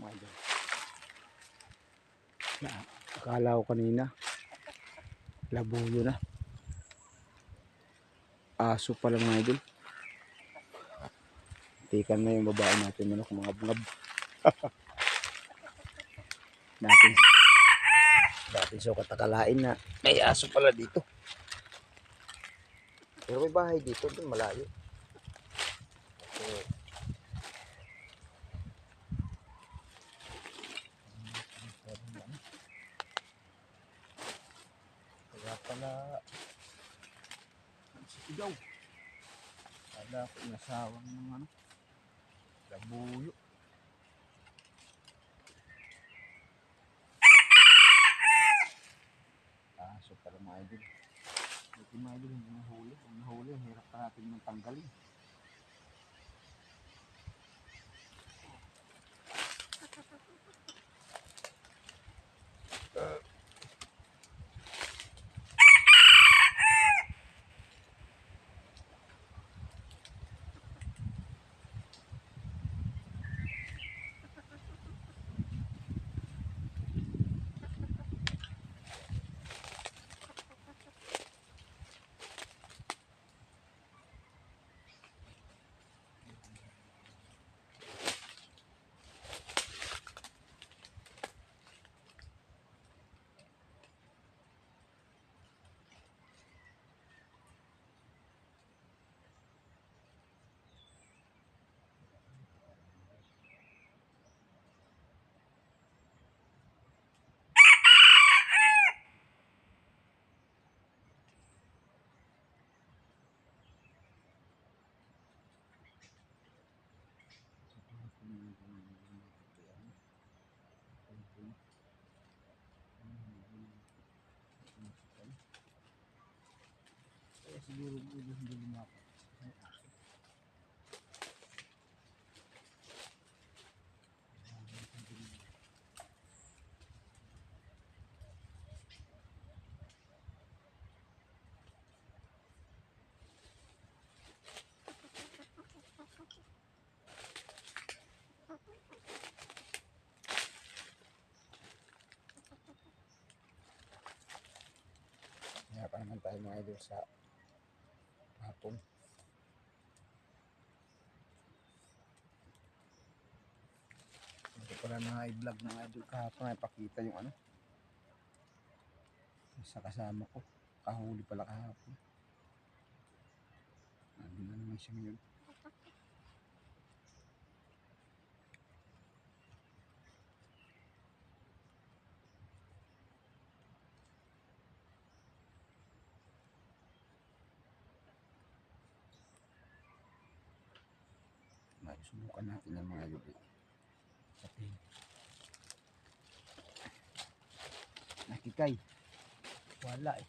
Mga idol. Na, akala ko kanina. Labuyo na. Aso pala mga idol. Tikan na yung babae natin manok mga bungab. natin natin so katakalain na may aso pala dito. Pero may bahay dito, dun malayo. So, Kaya pala ang sigaw. Kala ko inasawang ng ano. Labuyo. Aso pala mga idol. Ito mga idol, hindi nahuli. Ang nahuli, hirap pa natin ng tanggalin. Kaya siguro ulo hindi lumapat. Kaya pa naman tayo mga idol sa Lang na i-vlog ng idol kahapon ay pakita yung ano. Sa kasama ko. Kahuli pala kahapon. Nandun na naman siya ngayon. Ay, subukan natin yung mga yubi. Sa pin. Nakikay. Wala eh.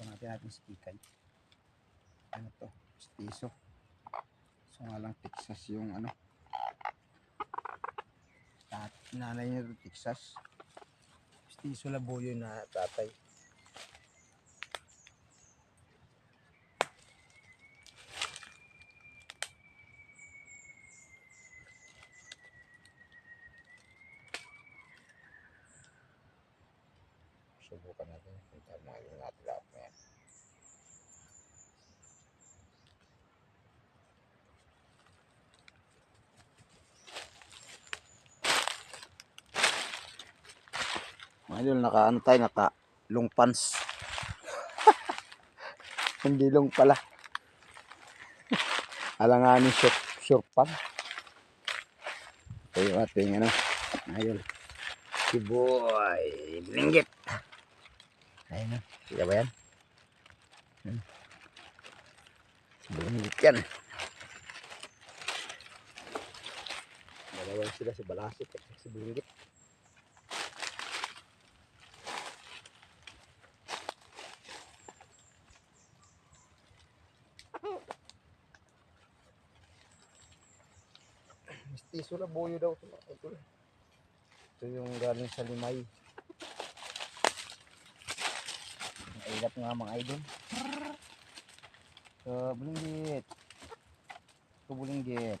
Ito natin si Kikay. Ano to? Stiso. So nga lang Texas yung ano. Nanay niya to Texas. Stiso labuyo na tatay. Subukan natin tama yung natin lahat na yan. Mga idol, naka ano tayo, naka long pants. Hindi long pala. Alanganin short, short pants. Ito yung ating ano, mga idol. Si boy, linggit. Ayun na, kita ba yan? Hmm. Linggit yan. Dalawa sila si Balasik at si Linggit. Na buyo daw ito. Ito, ito yung galing sa limay. Mahirap nga mga idol. Kabulinggit. Kabulinggit.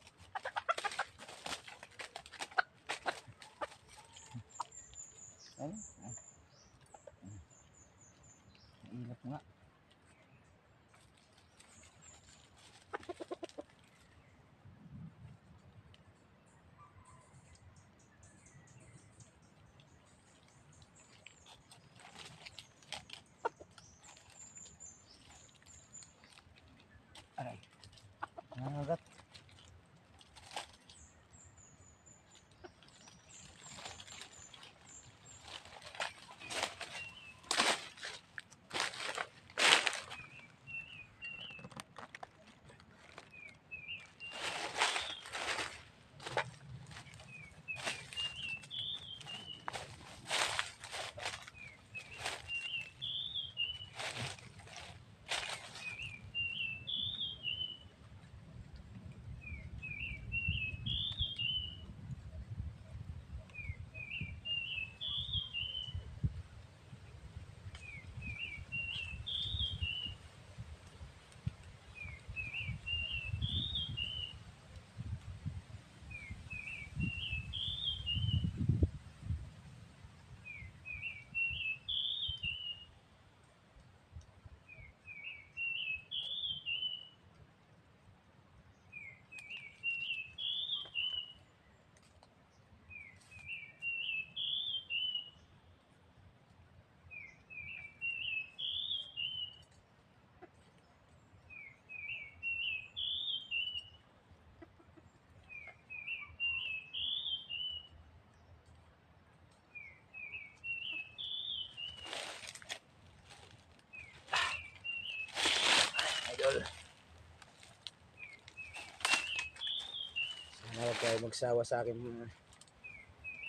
Sana huwag kayo magsawa sa akin mga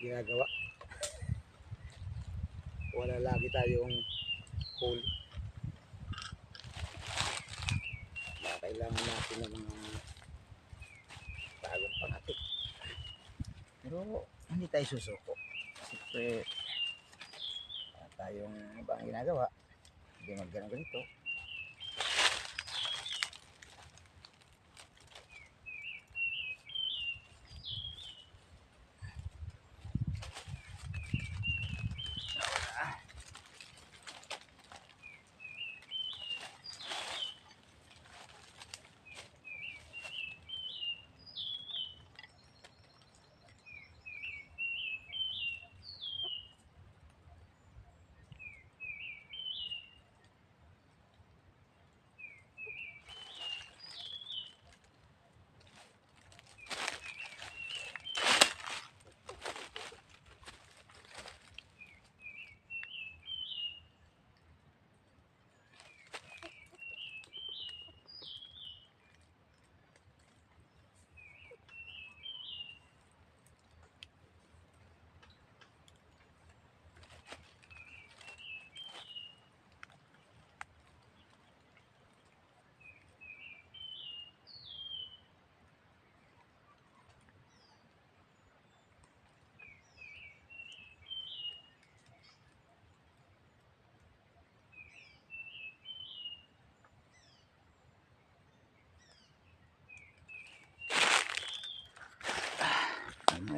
ginagawa. Wala lagi tayong hole. Kaya kailangan natin ng mga bagong pangatik. Pero hindi tayo susuko. Siyempre, tayong ibang ginagawa. Hindi mag ganito.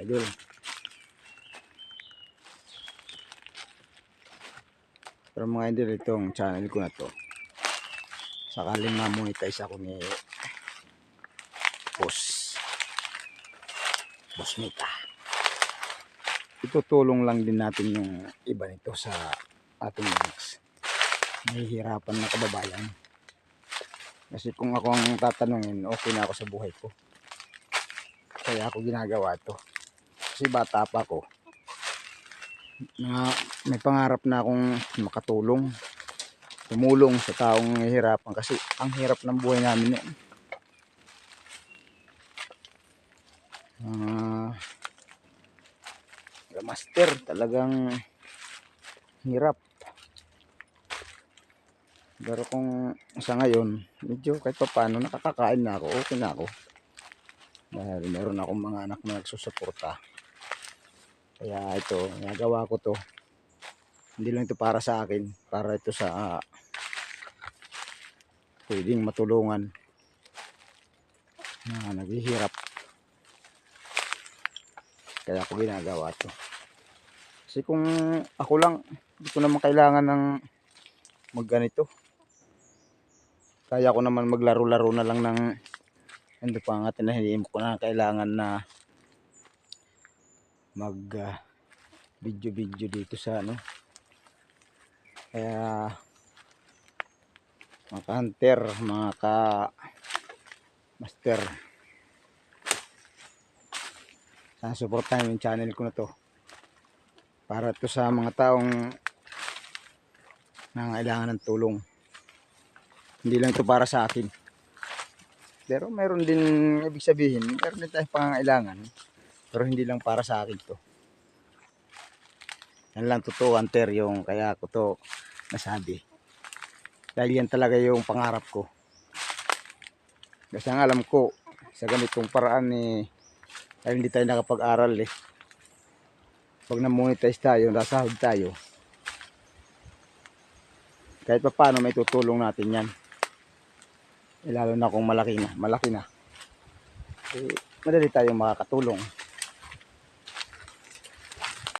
Mga idol. Pero mga idol, itong channel ko na to. Sakaling ma-monetize ako ni Boss. Boss Mita. Itutulong lang din natin yung iba nito sa ating links. Nahihirapan na kababayan. Kasi kung ako ang tatanungin, okay na ako sa buhay ko. Kaya ako ginagawa to. Kasi bata pa ako. Na, may pangarap na akong makatulong. Tumulong sa taong nahihirapan. Kasi ang hirap ng buhay namin noon. Ah, master, talagang hirap. Pero kung sa ngayon, medyo kahit pa paano nakakakain na ako, okay na ako dahil meron akong mga anak na nagsusuporta kaya ito nagawa ko to hindi lang ito para sa akin para ito sa ah, pwedeng matulungan na naghihirap. Kaya ako ginagawa to. Kasi kung ako lang, hindi ko naman kailangan ng magganito. Kaya ko naman maglaro-laro na lang ng ano pa nga tinahilim ko na kailangan na mag ah, video-video dito sa ano. Kaya mga ka-hunter, mga ka-master. Sana supportahan yung channel ko na to. Para to sa mga taong nangailangan ng tulong. Hindi lang to para sa akin. Pero meron din ibig sabihin, meron din tayong pangangailangan. Pero hindi lang para sa akin to. Yan lang totoo, hunter, yung kaya ko to nasabi. Dahil yan talaga yung pangarap ko. Kasi ang alam ko, sa ganitong paraan eh, dahil hindi tayo nakapag-aral eh. Pag na-monetize tayo, nasahod tayo, kahit pa paano may tutulong natin yan. Eh, lalo na kung malaki na, malaki na. Eh, madali tayong makakatulong.